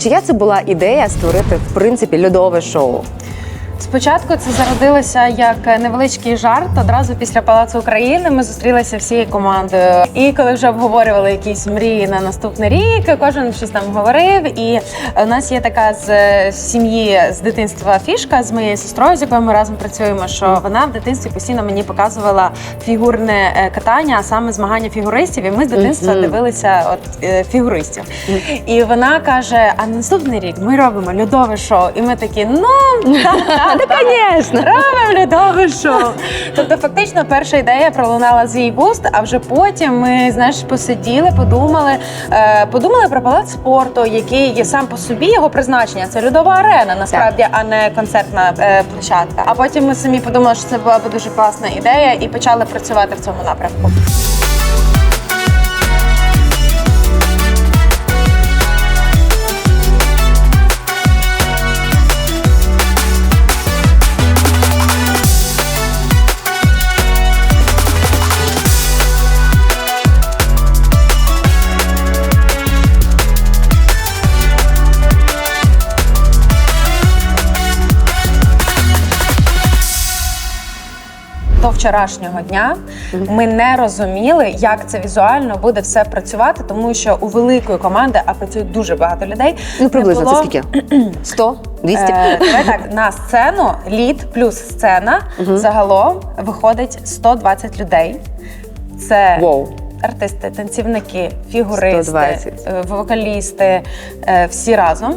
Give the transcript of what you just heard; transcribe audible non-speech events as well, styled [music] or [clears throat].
Чия це була ідея створити в принципі льодове шоу? Спочатку це зародилося як невеличкий жарт. Одразу після Палацу України ми зустрілися всією командою. І коли вже обговорювали якісь мрії на наступний рік, кожен щось там говорив. І у нас є така з е, сім'ї з дитинства фішка з моєю сестрою, з якою ми разом працюємо. Що вона в дитинстві постійно мені показувала фігурне е, катання, а саме змагання фігуристів. І ми з дитинства дивилися от е, фігуристів. І вона каже: а наступний рік ми робимо льодове шоу. І ми такі, ну так, [laughs] Ну, звісно. Робимо льодове шоу. Тобто, фактично, перша ідея пролунала з її вуст, а вже потім ми знаєш, посиділи, подумали, е, подумали про палац спорту, який є сам по собі його призначення. Це льодова арена, насправді, а не концертна е, площадка. А потім ми самі подумали, що це була б дуже класна ідея, і почали працювати в цьому напрямку. До вчорашнього дня ми не розуміли, як це візуально буде все працювати, тому що у великої команди, а працює дуже багато людей. Ну приблизно не це скільки? [clears throat] 100? 200? Е, давай так, на сцену лід плюс сцена загалом виходить 120 людей. Це Воу. артисти, танцівники, фігуристи, 120. е, вокалісти, е, всі разом.